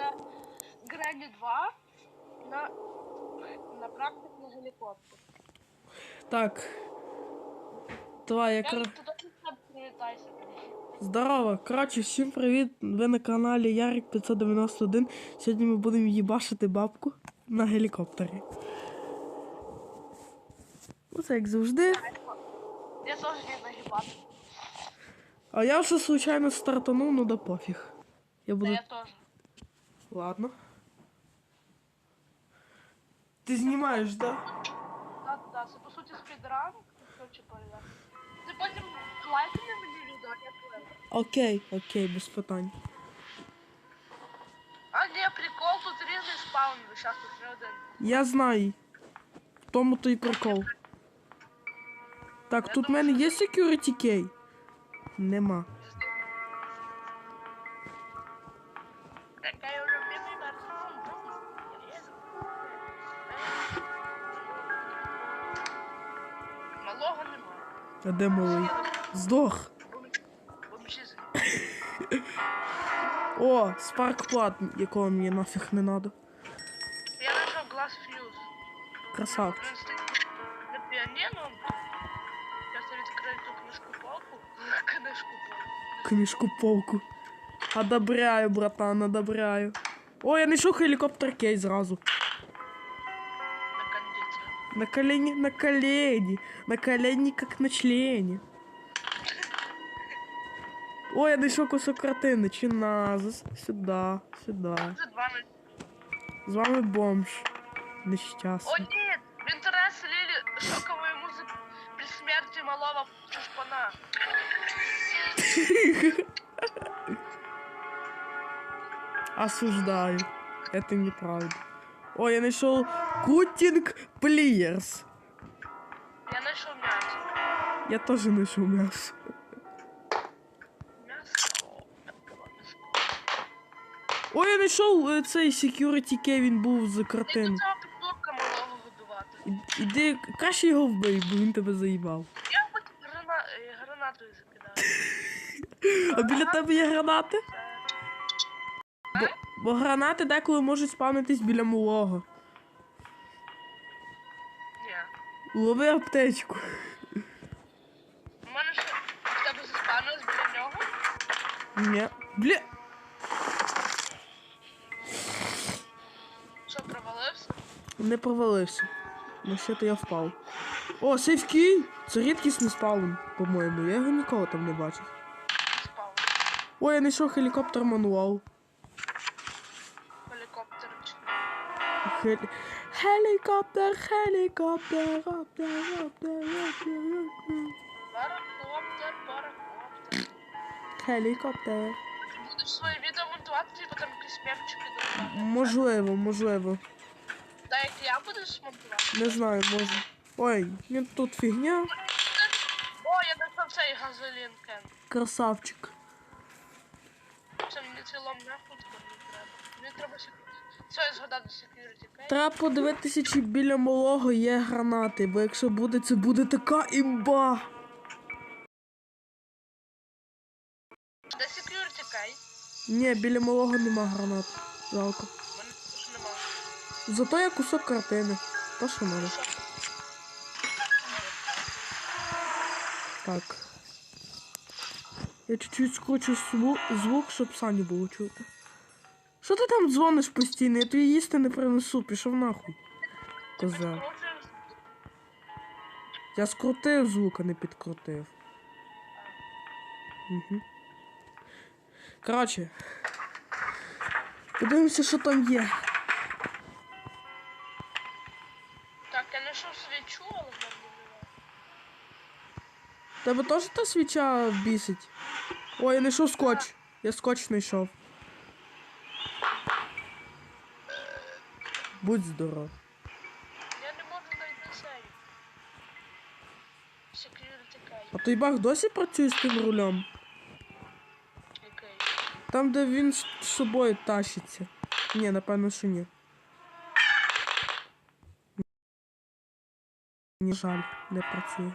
буде Грені 2 на, на практику на гелікоптер. Так. Давай, я кра... Здорово! Коротше, всім привіт! Ви на каналі Ярик 591. Сьогодні ми будемо їбашити бабку на гелікоптері. Оце як завжди. Я теж не нагибати. А я вже случайно стартанув, ну да пофіг. Я буду. я теж. Ладно. Ти знімаєш, да? Так, так, це по суті спідран. Короче, перевіряти. Ти потім лайкни мені відео, я. Окей, окей, без питань. А ні, прикол, тут різний спаун, зараз тут не один. Я знаю. В тому то й прикол. Так, тут в мене є security key? Нема. Такая уже А де малий? Здох. О, спаркплат, якого мені нафіг не надо. Я знайшов глаз фьюз. Красавчик. На піаніно. Я відкрию ту книжку палку. Книжку палку. Книжку полку. Одобряю, братан, одобряю. О, я знайшов гелікоптер кей зразу. На кондицію. На колени, на колени. На колени, как на члене. О, я знайшов кусок картини. Чиназис. Сюда, сюда. Це два ми. З вами бомж. О, Нещасний. ні! В інтерес слили шоковую музику при смерти малого чушпана. Осуждаю. Это неправда. Ой, я нашел Кутинг Плиерс. Я знайшов м'ясо. Я тоже нашел мясо. Ой, я знайшов е, цей security key, він був з картин. Іди, краще його вбий, бо він тебе заїбав. Я потім грана... е, гранатою закидаю. А біля тебе є гранати? Бо, бо гранати деколи можуть спавнитись біля малого. Лови аптечку. У мене ще в тебе заспавнилось біля нього. Ні. Бля. Що, провалився? Не провалився. На що то я впав. О, сейфкій! Це рідкісний спаун, по-моєму. Я його ніколи там не бачив. Спав. Ой, я знайшов гелікоптер мануал. Гелікоптер. Хелі... Гелікоптер, гелікоптер, оптер, оптер, оптер, оптер. Паракоптер, паракоптер. Гелікоптер. Будеш своє відео монтувати, типу там якісь мемчики додавати. Можливо, можливо. Та як я будеш монтувати? Не знаю, може. Ой, ні, тут фігня. О, я знайшов цей газолін кен. Красавчик. Це мені цілом нахуй тепер не треба. Мені треба сек... Все, я згадав до security кей. Треба подивитися, чи біля малого є гранати, бо якщо буде, це буде така імба. Де security кей? Ні, біля малого нема гранат. Жалко. Мене теж нема. Зато є кусок картини. То що. Що? Так. Я чуть-чуть скручу звук, звук, щоб Сані було чути. Що ти там дзвониш постійно? Я тобі їсти не принесу, пішов нахуй. Коза. Я скрутив звук, а не підкрутив. Угу. Коротше. Подивимося, що там є. Так, я знайшов свічу, але мене. Тебе теж та свіча бісить? Ой, я знайшов скотч. Я скотч знайшов. Будь здоров. Я не можу знайти цей. Security. А той баг досі працює з тим рулем? Окей. Там, де він з з собою тащиться. Ні, напевно, що ні. Ні, жаль, не працює.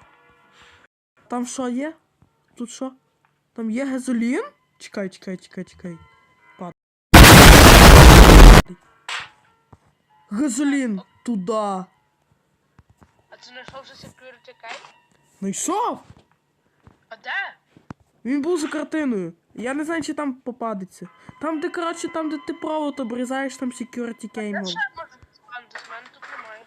Там що є? Тут що? Там є газолін? Чекай, чекай, чекай, чекай. Газолін туди. А ти знайшов вже security кей? Знайшов? А де? Він був за картиною. Я не знаю, чи там попадеться. Там, де, коротше, там, де ти провод обрізаєш, там security Я ще можу мене тут немає.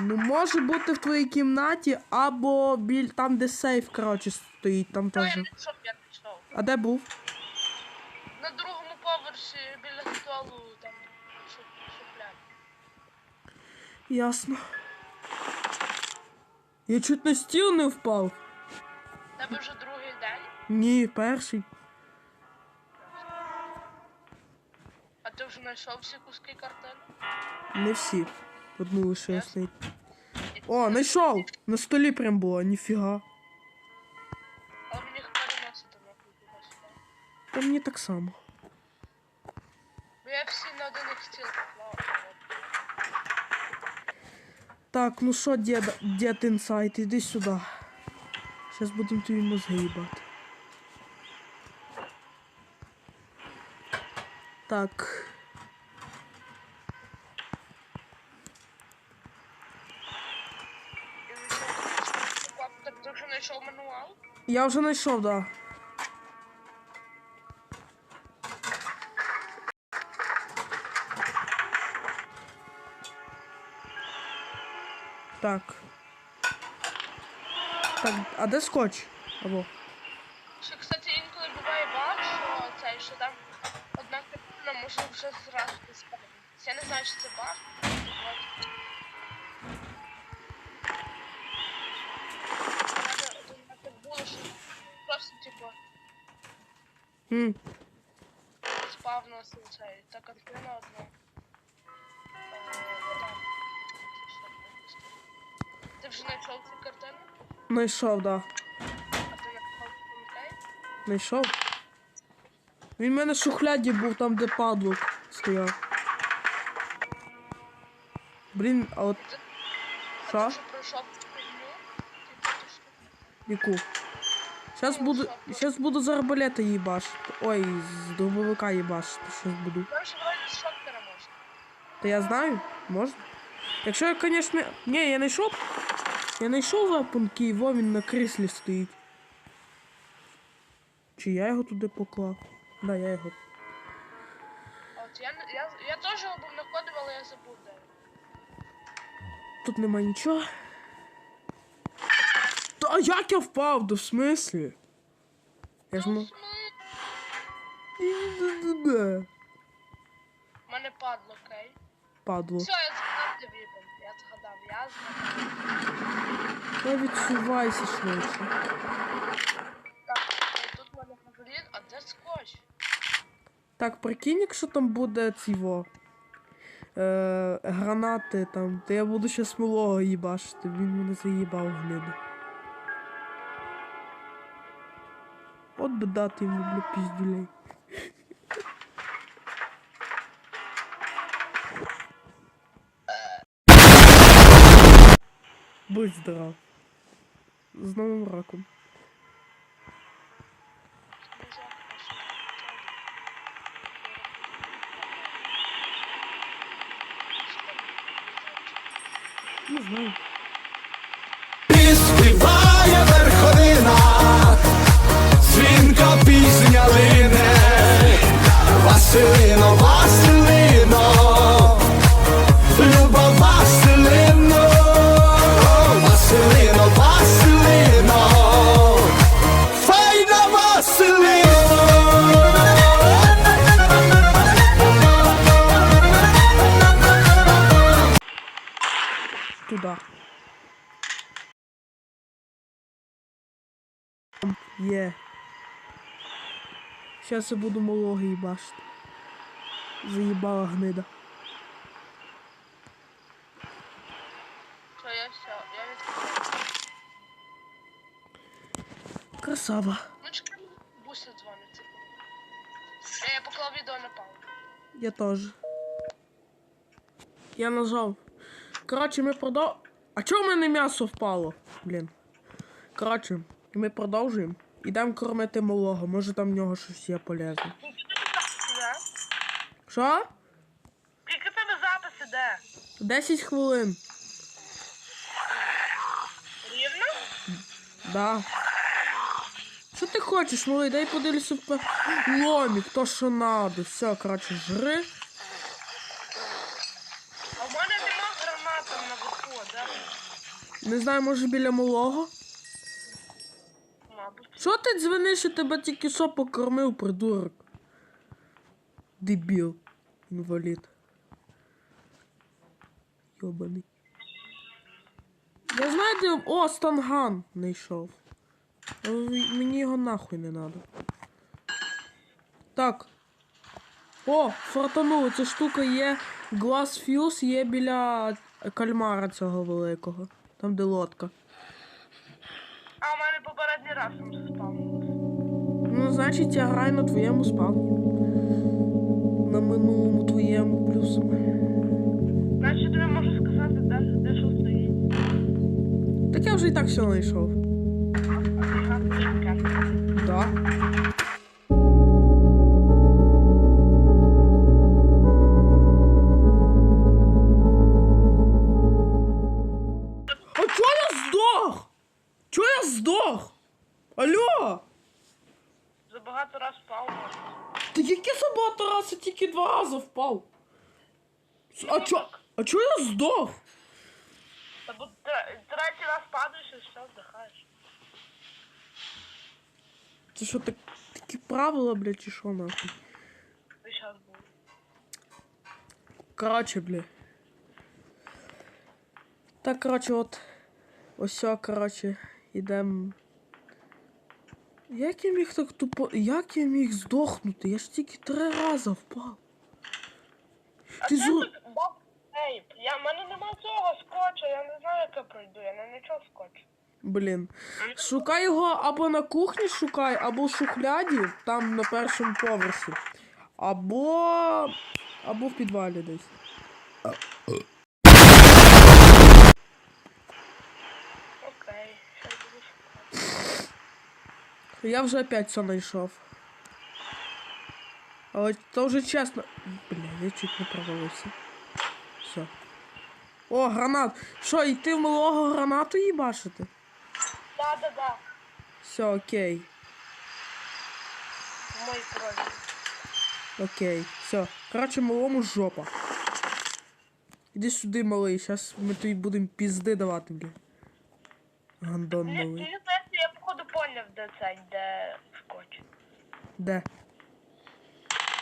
Ну, може бути в твоїй кімнаті, або біль там, де сейф, коротше, стоїть, там Та я теж. не йшов, я не йшов. А де був? На другому поверсі біля столу Ясно. Я чуть на стіл не впав. Тебе вже другий день, Ні, перший. а ти вже знайшов всі куски картини? Не всі. Одну лише я знайти. О, знайшов! На столі прям було, ніфіга. Але мені туди сюди. Та мені так само. Бо я всі на один їх стіл поклав. Так, ну що, дід, дід інсайт, іди сюди. Зараз будемо тобі мозги їбати. Так. Так ти вже знайшов мануал? Я вже знайшов, да. Так. Так, а де скотч? Або. Ще, кстати, інколи буває баг, що цей, що там одна картина може вже зразу спавнитися. Я не знаю, чи це баг. От. У мене один раз так було, що вже знайшов? Знайшов, да. А ти знайшов пам'ятай? Знайшов. Він в мене в шухляді був там, де падлок стояв. Блін, а от. Що? ти вже пройшов цю фігню? Ти що? Яку? Зараз буду. Зараз буду з арбалета їбашити. Ой, з дробовика їбашити. Щас буду. Ще вроді з шокера можна. Та я знаю, можна. Якщо я, звісно. Ні, я знайшов. Я знайшов вепонки, і во він на кріслі стоїть. Чи я його туди поклав? Да, я його. От я, я, я теж його був знаходив, але я забув де. Тут нема нічого. Та як я впав? Да в смислі? Я ж Ну, мо... в смислі? Де? В мене падло, окей. Падло. Все, я віпен. Я згадав, я згадав. Я відсувайся швидше. Так, тут мене фаворит, а де скотч? Так, прикинь, якщо там буде ціво. Е, гранати там, то я буду ще смолого їбашити, він мене заїбав гнида. От би дати йому бля піздюлей. Будь здоров. З новим роком. Не знаю, Є. Сейчас я буду малого їбашити. Заїбала гнида. Все, я все, я відкрив. Красава. Ну чекай, буся дзвонить, типу. Я, я поклав відео на паузу. Я теж. Я нажав. Коротше, ми продав. А чого в мене м'ясо впало? Блін. Коротше, ми продовжуємо. Ідемо кормити малого. Може там в нього щось є полезне. Да? Що? Скільки тебе запис де? 10 хвилин. Рівно? Да. Що ти хочеш, малий? Дай подивлюся в ломік, то що надо. Все, коротше, жри. А в мене нема гранат там наверху, де? Не знаю, може біля малого. Що ти дзвониш, я тебе тільки що покормив, придурок? Дебіл. Інвалід. Йобаний. Я знаю, де... О, станган знайшов. Мені його нахуй не надо. Так. О, фартануло, ця штука є. Glass Fuse є біля кальмара цього великого. Там де лодка. А у мене попередній раз там спав. Ну, значить, я граю на твоєму спавні. На минулому твоєму плюсом. Значить, тобі можу сказати, де, де що стоїть. Так я вже і так все знайшов. А чо? А чо я здох? Та бо тре- третій раз падаєш і все, вдихаєш. Це що так, такі правила, блядь, чи що нахуй? Ти щас був. Короче, бля. Так, короче, от. Ось, все, короче, ідем. Як я міг так тупо. Як я міг здохнути? Я ж тільки три рази впав. А Ти зру... тут баб Ейп. Я, в мене нема цього скотча, я я пройду, я не нічого скотчу. Блін. Шукай його або на кухні шукай, або в шухляді, там на першому поверсі. Або. або в підвалі десь. Окей, щас буду шукати. Я вже опять все знайшов. Але то вже чесно. Бля, я чуть не провалився. О, гранат! Що, йти в малого гранату їбашити? Да-да-да, Все, окей. в моїй крові. Окей. Все. Короче, малому жопа. Іди сюди, малий, зараз ми тобі будемо пізди давати, бля. Гандон малий. мені здається, я походу поняв, де цей, де скотч. Де?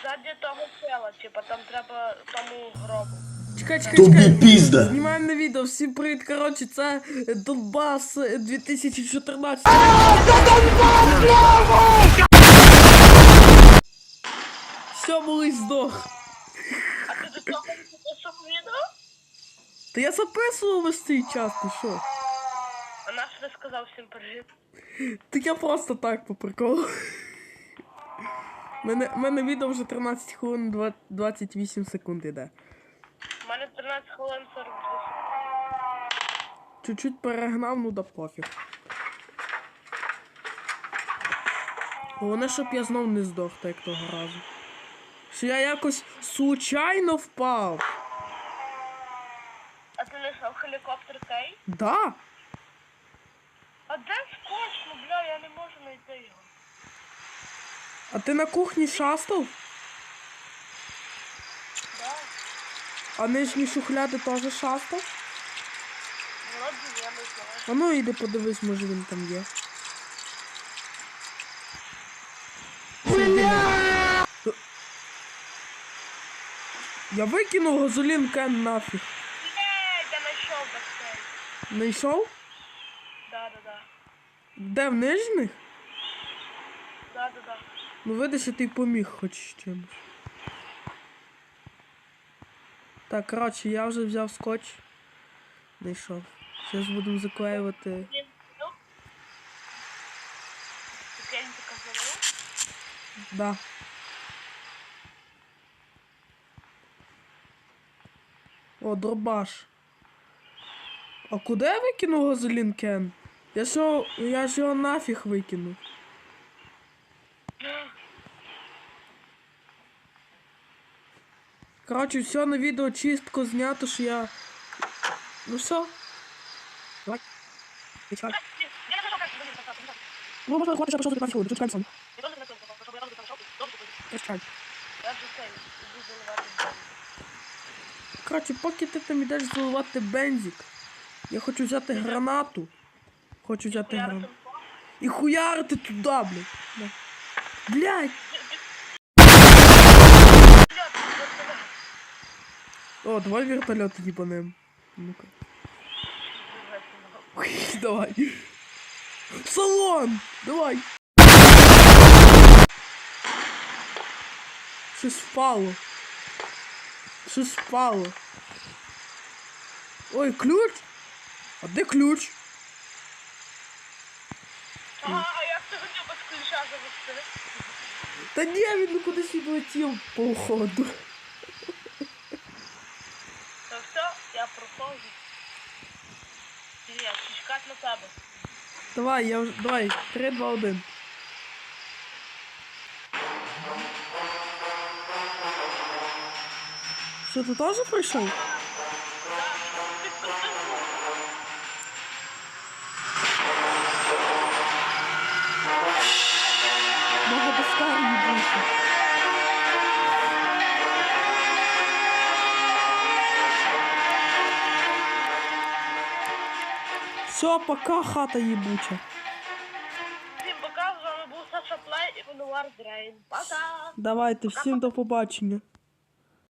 Ззаді того села, типа там треба тому гробу. Чекай, чекай, Тобі чекай. пізда. Знімаємо на відео, всім привіт, коротше, це е, Донбас е, 2014. Все, малий здох. А ти до цього не записав відео? Та я записував весь цей час, ти що? А наш не сказав всім привіт. Так я просто так по приколу. Мене, мене відео вже 13 хвилин два- 28 секунд іде. У мене 13 хвилин 42 секунди. Чуть-чуть перегнав, ну да пофіг. Головне, щоб я знов не здох, так як того разу. Що я якось случайно впав. А ти знайшов хелікоптер Кей? Да. А де скотч? Ну бля, я не можу знайти його. А ти на кухні шастав? А нижні шухляди теж шастав? Вроді я не знаю. А ну іди подивись, може він там є. Я викинув газолін кен нафіг. Єй, я знайшов басейн. Знайшов? Да-да-да. Де в нижніх? Да-да-да. Ну видиш, що ти поміг хоч чимось. Так, коротше, я вже взяв скотч. Знайшов. Зараз будемо заклеювати. Да. О, дробаш. А куди я викинув газолін Кен? Я ж його, я ж його нафіг викинув. Коротше, все на відео чистко знято, що я. Ну все. Давай. Як. Ну, можна хватить, що 15 хвилин, чекаємо іду заливати бензин. Коротше, поки ти там ідеш заливати бензик, я хочу взяти гранату. Хочу взяти гранату. І хуярити туди, блядь. Блядь! О, давай вертольот їбанем. Ну-ка. Уй, Давай. В салон! Давай! Щось впало. Щось впало. Ой, ключ? А де ключ? Ага, а як ти хотів без ключа завести? Та ні, він ну кудись відлетів походу. То Тебе. Давай, я вже. Давай, 3, 2, 1. Що, ти теж прийшов? Все, пока хата їбуча. Всім пока, з вами був Саша Плей і Конуар Дрейн. Пока! Давайте, всім до побачення.